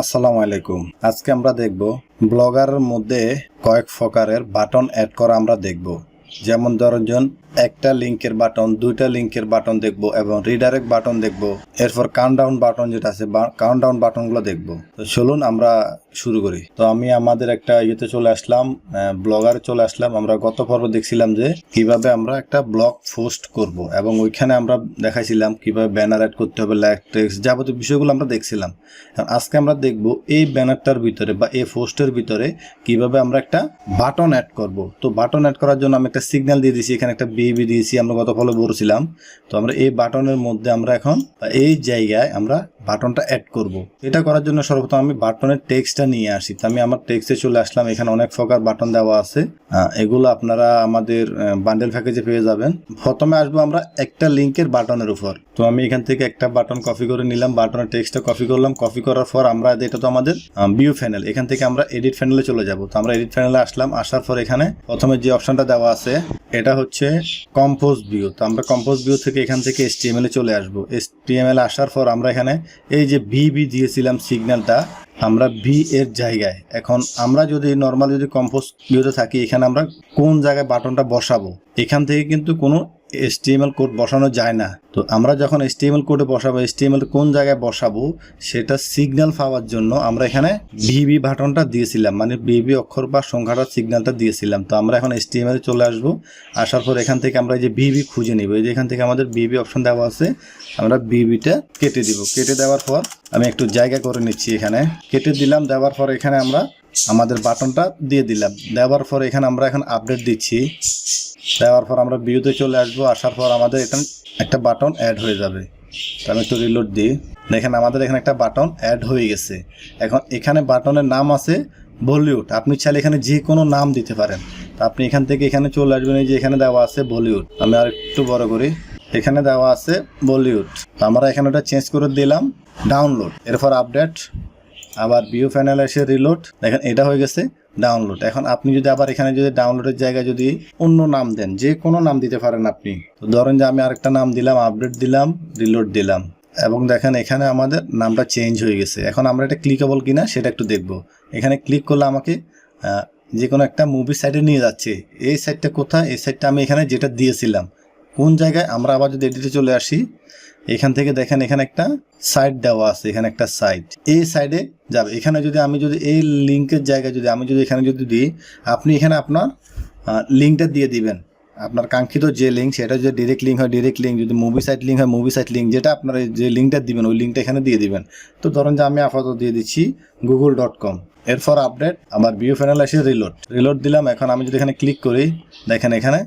আসসালামু আলাইকুম। আজকে আমরা দেখব ব্লগারের মধ্যে কয়েক প্রকারের বাটন অ্যাড করা আমরা দেখব। যেমন ধরুন একটা লিংকের বাটন, দুইটা লিংকের বাটন দেখব এবং রিডাইরেক্ট বাটন দেখব। এরপর কাউন্টডাউন বাটন যেটা আছে কাউন্টডাউন বাটনগুলো দেখব। তো চলুন আমরা শুরু করি। তো আমি আমাদের একটা ইয়েতে চলে আসলাম ব্লগারে চলে আসলাম। আমরা গত পর্ব দেখছিলাম যে কীভাবে আমরা একটা ব্লগ পোস্ট করব এবং ওইখানে আমরা দেখাইছিলাম কীভাবে ব্যানার অ্যাড করতে হবে লাইক টেক্সট যাবতীয় বিষয়গুলো আমরা দেখছিলাম। আজকে আমরা দেখব এই ব্যানারটার ভিতরে বা এই পোস্টের ভিতরে কীভাবে আমরা একটা বাটন অ্যাড করব। তো বাটন অ্যাড করার জন্য আমি একটা সিগন্যাল দিয়ে দিয়েছি, এখানে একটা বিবি দিয়েছি আমরা গত ফলে বলছিলাম। তো আমরা এই বাটনের মধ্যে আমরা এখন এই জায়গায় আমরা বাটনটা অ্যাড করব। এটা করার জন্য সর্বপ্রথম আমি বাটনের টেক্সটটা নিয়ে আসি। তো আমি আমার টেক্সটে চলে আসলাম। এখানে অনেক প্রকার বাটন দেওয়া আছে। এগুলো আপনারা আমাদের বান্ডেল প্যাকেজে পেয়ে যাবেন। প্রথমে আসব আমরা একটা লিঙ্কের বাটনের উপর। তো আমি এখান থেকে একটা বাটন কপি করে নিলাম। বাটনের টেক্সটটা কপি করলাম। কপি করার পর আমরা, এটা তো আমাদের ভিউ প্যানেল এখান থেকে আমরা এডিট প্যানেলে চলে যাব। তো আমরা এডিট প্যানেলে আসলাম। আসার পর এখানে প্রথমে যে অপশনটা দেওয়া আছে, এটা হচ্ছে কম্পোজ ভিউ তো আমরা কম্পোজ ভিউ থেকে এখান থেকে এসটিএমএল এ চলে আসব। এসটিএমএল আসার পর আমরা এখানে এই যে ভি ভিবি দিয়েছিলাম সিগন্যালটা আমরা ভি এর জায়গায়। এখন আমরা যদি নর্মাল যদি কম্পোজ ভিউতে থাকি, এখানে আমরা কোন জায়গায় বাটনটা বসাবো? এখান থেকে কিন্তু কোনো এসটিএমএল কোড বসানো যায় না। তো আমরা যখন এসটিএমএল কোডে বসাবো এসটিএমএল কোন জায়গায় বসাবো, সেটা সিগন্যাল পাওয়ার জন্য আমরা এখানে ভিবি বাটনটা দিয়েছিলাম। মানে ভিবি অক্ষর বা সংখ্যাটার সিগন্যালটা দিয়েছিলাম। তো আমরা এখন এসটিএমএল চলে আসব। আসার পর এখান থেকে আমরা এই যে ভিবি খুঁজে নিব। এই যে এখান থেকে আমাদের ভিবি অপশন দেওয়া আছে, আমরা ভিবিটা কেটে দিব। কেটে দেওয়ার পর আমি একটু জায়গা করে নিচ্ছি এখানে। কেটে দিলাম, দেওয়ার পর এখানে আমরা আমাদের বাটনটা দিয়ে দিলাম। দেওয়ার পর এখানে আমরা এখন আপডেট দিচ্ছি। দেওয়ার পর আমরা ভিউতে চলে আসব। আসার পর আমাদের এখানে একটা বাটন অ্যাড হয়ে যাবে। আমি একটু রিলোড দিই। দেখেন, আমাদের এখানে একটা বাটন অ্যাড হয়ে গেছে। এখন এখানে বাটনের নাম আছে বলিউড আপনি চাইলে এখানে যে কোনো নাম দিতে পারেন। তো আপনি এখান থেকে এখানে চলে আসবেন। এই যে এখানে দেওয়া আছে বলিউড আমি আর একটু বড় করি। এখানে দেওয়া আছে বলিউড আমরা এখানে ওটা চেঞ্জ করে দিলাম। ডাউনলোড এরপর আপডেট আবার ভিউ প্যানেল এসে রিলোড দেখেন এটা হয়ে গেছে ডাউনলোড এখন আপনি যদি আবার এখানে যদি ডাউনলোডের জায়গায় যদি অন্য নাম দেন, যে কোনো নাম দিতে পারেন আপনি। তো ধরেন যে আমি আরেকটা নাম দিলাম আপডেট দিলাম রিলোড দিলাম। এবং দেখেন এখানে আমাদের নামটা চেঞ্জ হয়ে গেছে। এখন আমরা এটা ক্লিকেবল কিনা সেটা একটু দেখব। এখানে ক্লিক করলে আমাকে যে কোনো একটা মুভি সাইটে নিয়ে যাচ্ছে। এই সাইটটা কোথায়? এই সাইটটা আমি এখানে যেটা দিয়েছিলাম। কোন জায়গায় আমরা আবার যদি এডিটে চলে আসি, এখান থেকে দেখেন এখানে একটা সাইট দেওয়া আছে, এখানে একটা সাইট এই সাইডে যাবে। এখানে যদি আমি যদি এই লিঙ্কের জায়গায় যদি আমি যদি এখানে যদি দিই, আপনি এখানে আপনার লিঙ্কটা দিয়ে দিবেন। আপনার কাঙ্ক্ষিত যে লিঙ্ক সেটা যদি ডিরেক্ট লিঙ্ক হয় ডিরেক্ট লিঙ্ক যদি মুভি সাইট লিঙ্ক হয় মুভি সাইট লিঙ্ক যেটা আপনার যে লিঙ্কটা দিবেন, ওই লিঙ্কটা এখানে দিয়ে দিবেন। তো ধরেন যে আমি আপাতত দিয়ে দিচ্ছি গুগল ডট কম এরপর আপডেট আমার ভিউ প্যানেল আসে রিলোড রিলোড দিলাম, এখন আমি যদি এখানে ক্লিক করি, দেখেন এখানে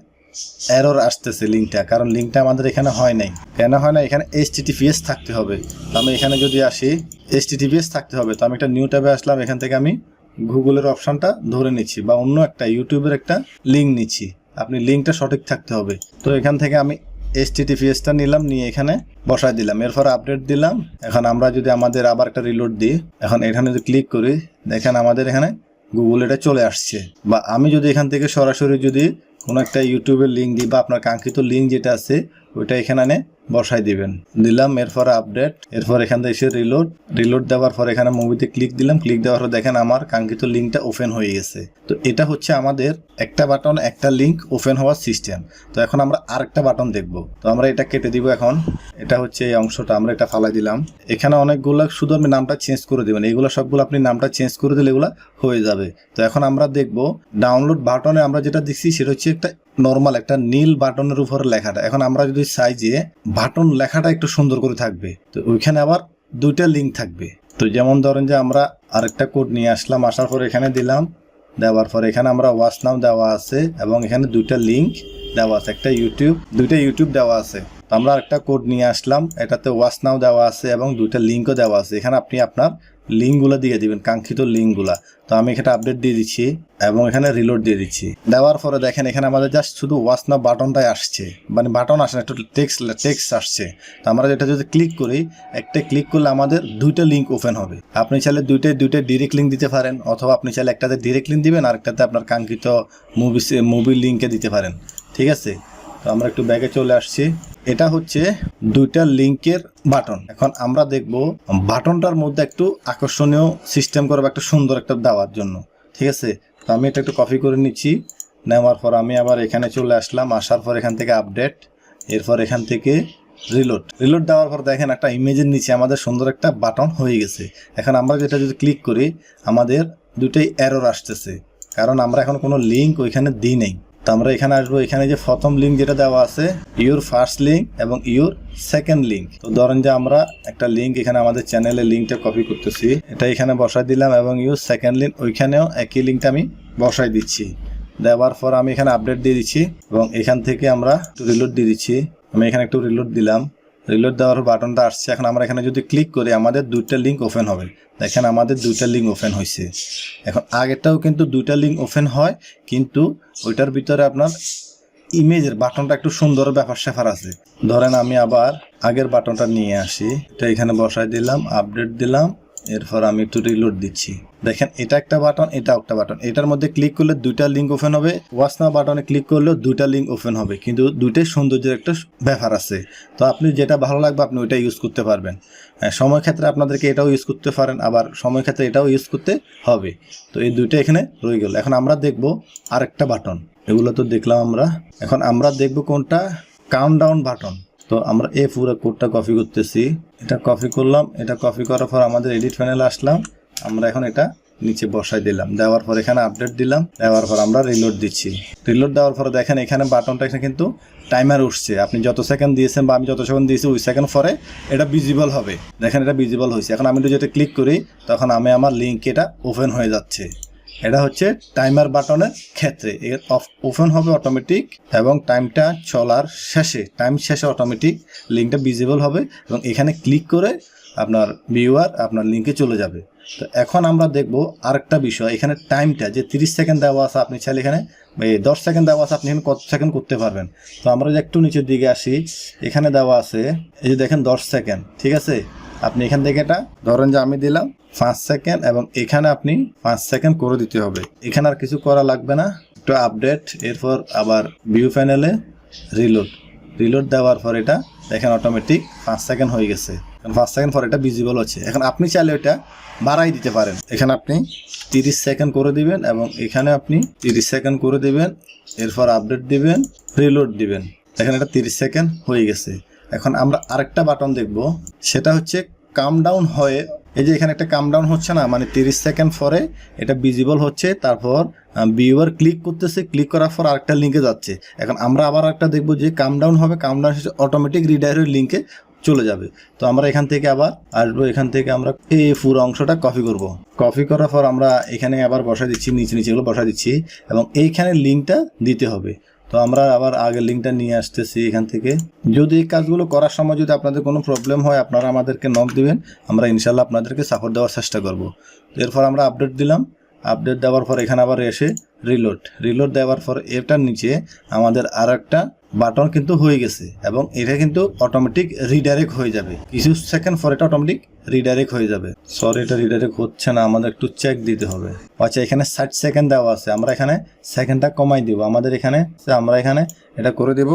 এরর আসতেছে লিঙ্কটা কারণ লিঙ্কটা আমাদের এখানে হয় নাই। কেন হয় না এখানে এইচ টিটিপিএস থাকতে হবে। তো আমি এখানে যদি আসি এইচ টিটিপিএস থাকতে হবে। তো আমি একটা নিউ ট্যাবে আসলাম, এখান থেকে আমি গুগলের অপশনটা ধরে নিচ্ছি বা অন্য একটা ইউটিউবের একটা লিঙ্ক নিচ্ছি। আপনি লিঙ্কটা সঠিক থাকতে হবে। তো এখান থেকে আমি এইচ টিটিপিএসটা নিলাম, নিয়ে এখানে বসায় দিলাম। এরপর আপডেট দিলাম। এখন আমরা যদি আমাদের আবার একটা রিলোড দিই, এখন এখানে যদি ক্লিক করি, দেখেন আমাদের এখানে গুগল এটা চলে আসছে। বা আমি যদি এখান থেকে সরাসরি যদি কোনো একটা ইউটিউবের লিঙ্ক দিই বা আপনার কাঙ্ক্ষিত লিঙ্ক যেটা আছে, ওইটা এখানে বসাই দিবেন। দিলাম এরপর আপডেট এরপর এখান থেকে এসে রিলোড রিলোড দেওয়ার পর এখানে মুভিতে ক্লিক দিলাম। ক্লিক দেওয়ার পর দেখেন আমার কাঙ্ক্ষিত লিঙ্কটা ওপেন হয়ে গেছে। তো এটা হচ্ছে আমাদের একটা বাটন একটা লিঙ্ক ওপেন হওয়ার সিস্টেম তো এখন আমরা আরেকটা বাটন দেখব। তো আমরা এটা কেটে দিব এখন। এটা হচ্ছে এই অংশটা, আমরা এটা ফালাই দিলাম। এখানে অনেকগুলো শুধু আপনি নামটা চেঞ্জ করে দেবেন। এগুলো সবগুলো আপনি নামটা চেঞ্জ করে দিলে এগুলো হয়ে যাবে। তো এখন আমরা দেখব ডাউনলোড বাটনে আমরা যেটা দেখছি সেটা হচ্ছে একটা নর্মাল একটা নীল বাটনের উপরে লেখাটা। এখন আমরা যদি চাই যে বাটন লেখাটা একটু সুন্দর করে থাকবে, তো ওইখানে আবার দুইটা লিঙ্ক থাকবে। তো যেমন ধরেন যে আমরা আরেকটা কোড নিয়ে আসলাম, আসার পর এখানে দিলাম, দেওয়ার পর এখানে আমরা ওয়াচ নাও দেওয়া আছে এবং এখানে দুইটা লিঙ্ক দেওয়া আছে, একটা ইউটিউব দুইটা ইউটিউব দেওয়া আছে। তো আমরা একটা কোড নিয়ে আসলাম, এটাতে ওয়াচ নাও দেওয়া আছে এবং দুইটা লিঙ্কও দেওয়া আছে। এখানে আপনি আপনার লিঙ্কগুলো দিয়ে দিবেন, কাঙ্ক্ষিত লিঙ্কগুলা। তো আমি এখানে আপডেট দিয়ে দিচ্ছি এবং এখানে রিলোড দিয়ে দিচ্ছি। দেওয়ার পরে দেখেন এখানে আমাদের জাস্ট শুধু ওয়াচ নাও বাটনটাই আসছে। মানে বাটন আসে না, একটু টেক্সট টেক্সট আসছে। তো আমরা যেটা যদি ক্লিক করি, একটা ক্লিক করলে আমাদের দুইটা লিঙ্ক ওপেন হবে। আপনি চাইলে দুইটাই দুইটাই ডিরেক্ট লিঙ্ক দিতে পারেন, অথবা আপনি চাইলে একটাতে ডিরেক্ট লিঙ্ক দিবেন আর একটাতে আপনার কাঙ্ক্ষিত মুভি মুভির লিঙ্কে দিতে পারেন। ঠিক আছে? তো আমরা একটু ব্যাগে চলে আসছি। এটা হচ্ছে দুইটা লিঙ্কের বাটন। এখন আমরা দেখব বাটনটার মধ্যে একটু আকর্ষণীয় সিস্টেম করব একটা সুন্দর একটা দেওয়ার জন্য। ঠিক আছে? তো আমি এটা একটু কপি করে নিচ্ছি। নেওয়ার পর আমি আবার এখানে চলে আসলাম। আসার পর এখান থেকে আপডেট এরপর এখান থেকে রিলোড রিলোড দেওয়ার পর দেখেন একটা ইমেজের নিচে আমাদের সুন্দর একটা বাটন হয়ে গেছে। এখন আমরা যেটা যদি ক্লিক করি, আমাদের দুটোই অ্যারোর আসতেছে। কারণ আমরা এখন কোনো লিঙ্ক ওইখানে দিই নেই। তো আমরা এখানে আসব। এখানে যে প্রথম লিঙ্ক যেটা দেওয়া আছে ইউর ফার্স্ট লিঙ্ক এবং ইউর সেকেন্ড লিঙ্ক তো ধরেন যে আমরা একটা লিঙ্ক এখানে আমাদের চ্যানেলের লিঙ্কটা কপি করতেছি। এটা এখানে বসাই দিলাম এবং ইউর সেকেন্ড লিঙ্ক ওইখানেও একই লিঙ্কটা আমি বসাই দিচ্ছি। দেওয়ার পর আমি এখানে আপডেট দিয়ে দিচ্ছি এবং এখান থেকে আমরা একটু রিলোড দিয়ে দিচ্ছি। আমি এখানে একটু রিলোড দিলাম। রিলোড দেওয়ার বাটনটা আসছে। এখন আমরা এখানে যদি ক্লিক করি, আমাদের দুইটা লিঙ্ক ওপেন হবে। দেখেন আমাদের দুইটা লিঙ্ক ওপেন হয়েছে এখন আগেরটাও কিন্তু দুইটা লিঙ্ক ওপেন হয়, কিন্তু ওইটার ভিতরে আপনার ইমেজের বাটনটা একটু সুন্দর ব্যাপার স্যাপার আছে। ধরেন আমি আবার আগের বাটনটা নিয়ে আসি। এটা এখানে বসাই দিলাম আপডেট দিলাম। এরপর আমি একটু রিলোড দিচ্ছি। দেখেন এটা একটা বাটন এটা একটা বাটন এটার মধ্যে ক্লিক করলে দুইটা লিঙ্ক ওপেন হবে। ওয়াচ নাও বাটনে ক্লিক করলেও দুইটা লিঙ্ক ওপেন হবে। কিন্তু দুইটাই সৌন্দর্যের একটা ব্যাপার আছে। তো আপনি যেটা ভালো লাগবে আপনি ওইটা ইউজ করতে পারবেন। হ্যাঁ, সময় ক্ষেত্রে আপনাদেরকে এটাও ইউজ করতে পারেন আবার সময় ক্ষেত্রে এটাও ইউজ করতে হবে। তো এই দুইটা এখানে রয়ে গেল। এখন আমরা দেখব আরেকটা বাটন এগুলো তো দেখলাম আমরা। এখন আমরা দেখব কোনটা? কাউন্ট ডাউন বাটন তো আমরা এই পুরো কোডটা কপি করতেছি। এটা কপি করলাম, এটা কপি করার পর আমাদের এডিট প্যানেলে আসলাম। আমরা এখন এটা নিচে বসাই দিলাম। দেওয়ার পর এখানে আপডেট দিলাম, দেওয়ার পর আমরা রিলোড দিচ্ছি। রিলোড দেওয়ার পরে দেখেন, এখানে বাটনটা এখানে কিন্তু টাইমার উঠছে। আপনি যত সেকেন্ড দিয়েছেন বা আমি যত সেকেন্ড দিয়েছি, ওই সেকেন্ড পরে এটা ভিজিবল হবে। দেখেন এটা ভিজিবল হয়েছে। এখন আমি যদি এটা ক্লিক করি, তখন আমি আমার লিঙ্ক এটা ওপেন হয়ে যাচ্ছে। এটা হচ্ছে টাইমার বাটনের ক্ষেত্রে। এর অফ ওপেন হবে অটোমেটিক এবং টাইমটা চলার শেষে টাইম শেষে অটোমেটিক লিঙ্কটা ভিজিবল হবে এবং এখানে ক্লিক করে আপনার ভিউয়ার আপনার লিঙ্কে চলে যাবে। তো এখন আমরা দেখব আরেকটা বিষয়। এখানে টাইমটা যে তিরিশ সেকেন্ড দেওয়া আছে, আপনি চাইলে এখানে, এই দশ সেকেন্ড দেওয়া আছে, আপনি এখানে কত সেকেন্ড করতে পারবেন। তো আমরা একটু নিচের দিকে আসি, এখানে দেওয়া আছে, এই যে দেখেন দশ সেকেন্ড ঠিক আছে? আপনি এখান থেকে এটা ধরেন যে আমি দিলাম পাঁচ সেকেন্ড এবং এখানে আপনি পাঁচ সেকেন্ড করে দিতে হবে। এখানে আর কিছু করা লাগবে না। একটু আপডেট এরপর আবার ভিউ প্যানেলে রিলোড রিলোড দেওয়ার পর এটা দেখেন অটোমেটিক পাঁচ সেকেন্ড হয়ে গেছে। পাঁচ সেকেন্ড পর এটা ভিজিবল হচ্ছে। এখন আপনি চাইলে ওটা বাড়াই দিতে পারেন। এখানে আপনি তিরিশ সেকেন্ড করে দিবেন এবং এখানে আপনি তিরিশ সেকেন্ড করে দিবেন। এরপর আপডেট দিবেন রিলোড দিবেন। এখানে এটা তিরিশ সেকেন্ড হয়ে গেছে। এখন আমরা আরেকটা বাটন দেখব। সেটা হচ্ছে কাম ডাউন হয়ে, এই যে এখানে একটা কাম ডাউন হচ্ছে না মানে তিরিশ সেকেন্ড পরে এটা ভিজিবল হচ্ছে, তারপর ভিউয়ার ক্লিক করতেছে ক্লিক করার পর আরেকটা লিঙ্কে যাচ্ছে। এখন আমরা আবার একটা দেখব যে কাম ডাউন হবে কাম ডাউন অটোমেটিক রিডাইরের লিঙ্কে চলে যাবে। তো আমরা এখান থেকে আবার আসব, এখান থেকে আমরা এই পুরো অংশটা কপি করব। কপি করার পর আমরা এখানে আবার বসা দিচ্ছি, নিচে নিচে এগুলো বসা দিচ্ছি, এবং এইখানে লিঙ্কটা দিতে হবে। তো আমরা আবার আগের লিঙ্কটা নিয়ে আসতেছি এখান থেকে। যদি এই কাজগুলো করার সময় যদি আপনাদের কোনো প্রবলেম হয়, আপনারা আমাদেরকে নক দিবেন, আমরা ইনশাল্লাহ আপনাদেরকে সাপোর্ট দেওয়ার চেষ্টা করব। এরপর আমরা আপডেট দিলাম। আপডেট দেওয়ার পর এখানে আবার এসে রিলোড রিলোড দেওয়ার পর এটার নিচে আমাদের আর একটা বাটন কিন্তু হয়ে গেছে এবং এটা কিন্তু অটোমেটিক রিডাইরেক্ট হয়ে যাবে। কিছু সেকেন্ড পর এটা অটোমেটিক রিডাইরেক্ট হয়ে যাবে। সরি এটা রিডাইরেক্ট হচ্ছে না, আমাদের একটু চেক দিতে হবে। আচ্ছা এখানে ষাট সেকেন্ড দেওয়া আছে, আমরা এখানে সেকেন্ডটা কমাই দিব। আমাদের এখানে আমরা এখানে এটা করে দেব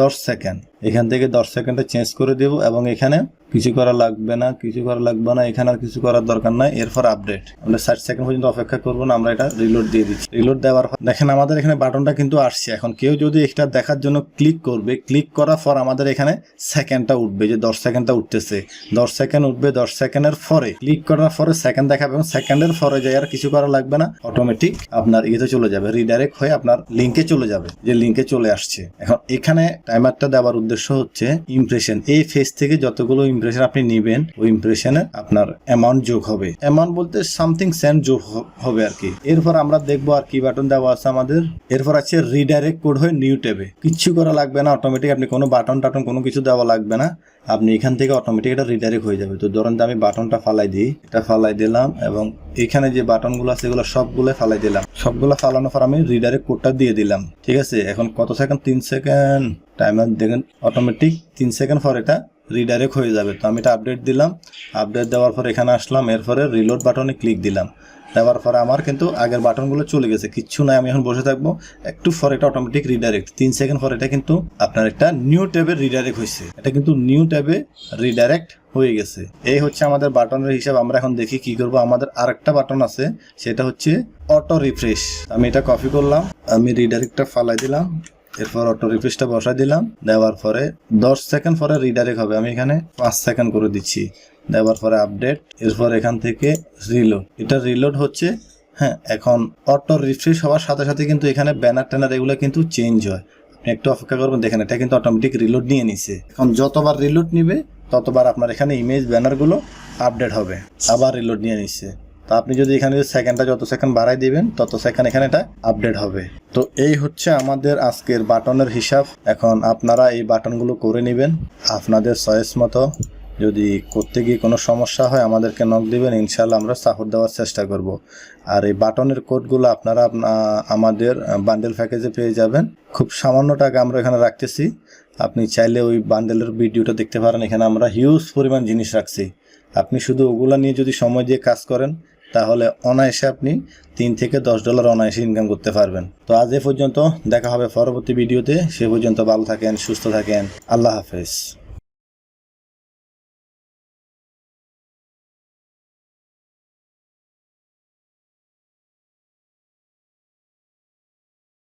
দশ সেকেন্ড এখান থেকে দশ সেকেন্ডটা চেঞ্জ করে দেব এবং এখানে কিছু করা লাগবে না, কিছু করা লাগবে না, এখানে আর কিছু করার দরকার নাই, এরপর আপডেট আমরা ষাট সেকেন্ড পর্যন্ত অপেক্ষা করব না, আমরা এটা রিলোড দিয়ে দিচ্ছি। রিলোড দেওয়ার পর দেখেন আমাদের এখানে বাটনটা কিন্তু আসছে। এখন কেউ যদি এটা দেখার জন্য ক্লিক করবে ক্লিক করার পর আমাদের এখানে সেকেন্ডটা উঠবে, যে দশ সেকেন্ডটা উঠতেছে। দশ সেকেন্ড উঠবে, দশ সেকেন্ডের পরে ক্লিক করার পরে সেকেন্ড দেখাবে এবং সেকেন্ডের পরে যাই আর কিছু করা লাগবে না অটোমেটিক আপনার ইয়েতে চলে যাবে রিডাইরেক্ট হয়ে আপনার লিঙ্কে চলে যাবে, যে লিঙ্কে চলে আসছে। এখন এখানে টাইমারটা দেওয়ার উদ্দেশ্য হচ্ছে ইমপ্রেশন এই ফেজ থেকে যতগুলো ইমপ্রেশন আপনি নেবেন, ওই ইমপ্রেশনে আপনার অ্যামাউন্ট যোগ হবে। অ্যামাউন্ট বলতে সামথিং সেন্ট যোগ হবে আর কি। এরপর আমরা দেখব আর কি বাটন দেওয়া আছে আমাদের। এরপর আছে রিডাইরেক্ট কোড হয়ে নিউ ট্যাবে কিচ্ছু করা লাগবে না অটোমেটিক আপনি কোনো বাটন টাটন কোনো কিছু দেওয়া লাগবে না। আপনি এখান থেকে অটোমেটিক এটা রিডাইরেক্ট হয়ে যাবে। তো ধরুন আমি বাটনটা ফালাই দিই, এটা ফালাই দিলাম এবং এখানে যে বাটনগুলো আছে এগুলো সবগুলো ফালাই দিলাম। সবগুলো ফালানোর পর আমি রিডাইরেক্ট কোডটা দিয়ে দিলাম। ঠিক আছে? এখন কত সেকেন্ড তিন সেকেন্ড টাইমার দেখেন অটোমেটিক তিন সেকেন্ড পর এটা রিডাইরেক্ট হয়ে যাবে। তো আমি এটা আপডেট দিলাম। আপডেট দেওয়ার পর এখানে আসলাম। এরপরে রিলোড বাটনে ক্লিক দিলাম। দেওয়ার পরে আমার কিন্তু আগের বাটনগুলো চলে গেছে। কিচ্ছু নাই, আমি এখন বসে থাকব। একটু পর এটা অটোমেটিক রিডাইরেক্ট তিন সেকেন্ড পর এটা কিন্তু আপনার একটা নিউ ট্যাবে রিডাইরেক্ট হয়েছে। এটা কিন্তু নিউ ট্যাবে রিডাইরেক্ট হয়ে গেছে। এই হচ্ছে আমাদের বাটনের হিসাব। আমরা এখন দেখি কি করব। আমাদের আরেকটা বাটন আছে। সেটা হচ্ছে অটো রিফ্রেশ আমি এটা কপি করলাম। আমি রিডাইরেক্টটা ফালাই দিলাম। এরপর অটো রিফ্রেশটা বসাই দিলাম। দেওয়ার পরে দশ সেকেন্ড পরে রিডাইরেক্ট হবে। আমি এখানে পাঁচ সেকেন্ড করে দিচ্ছি। দেওয়ার পরে আপডেট এরপর এখান থেকে রিলোড এটা রিলোড হচ্ছে হ্যাঁ এখন অটো রিফ্রেশ হওয়ার সাথে সাথে কিন্তু এখানে ব্যানার ট্যানার এগুলো কিন্তু চেঞ্জ হয়। আপনি একটু অপেক্ষা করবেন, দেখেন, এটা কিন্তু অটোমেটিক রিলোড নিয়ে নিছে। এখন যতবার রিলোড নিবে, ততবার আপনার এখানে ইমেজ ব্যানারগুলো আপডেট হবে। আবার রিলোড নিয়ে নিচ্ছে তো আপনি যদি এখানে সেকেন্ডটা যত সেকেন্ড বাড়াই দিবেন, তত সেকেন্ড এখানে এটা আপডেট হবে। তো এই হচ্ছে আমাদের আজকের বাটনের হিসাব। এখন আপনারা এই বাটনগুলো করে নেবেন। আপনাদের চয়েস মতো যদি করতে গিয়ে কোনো সমস্যা হয়, আমাদেরকে নক দিবেন। ইনশাল্লাহ আমরা সাপোর্ট দেওয়ার চেষ্টা করব। আর এই বাটনের কোডগুলো আপনারা আমাদের বান্ডেল প্যাকেজে পেয়ে যাবেন। খুব সামান্য টাকা আমরা এখানে রাখতেছি। আপনি চাইলে ওই বান্ডেলের ভিডিওটা দেখতে পারেন। এখানে আমরা হিউজ পরিমাণ জিনিস রাখছি। আপনি শুধু ওগুলা নিয়ে যদি সময় দিয়ে কাজ করেন, তাহলে অনায়াসে আপনি তিন থেকে দশ ডলার অনায়াসে ইনকাম করতে পারবেন। তো আজ এ পর্যন্ত দেখা হবে পরবর্তী ভিডিওতে। সে পর্যন্ত ভালো থাকেন, সুস্থ থাকেন। আল্লাহ হাফেজ।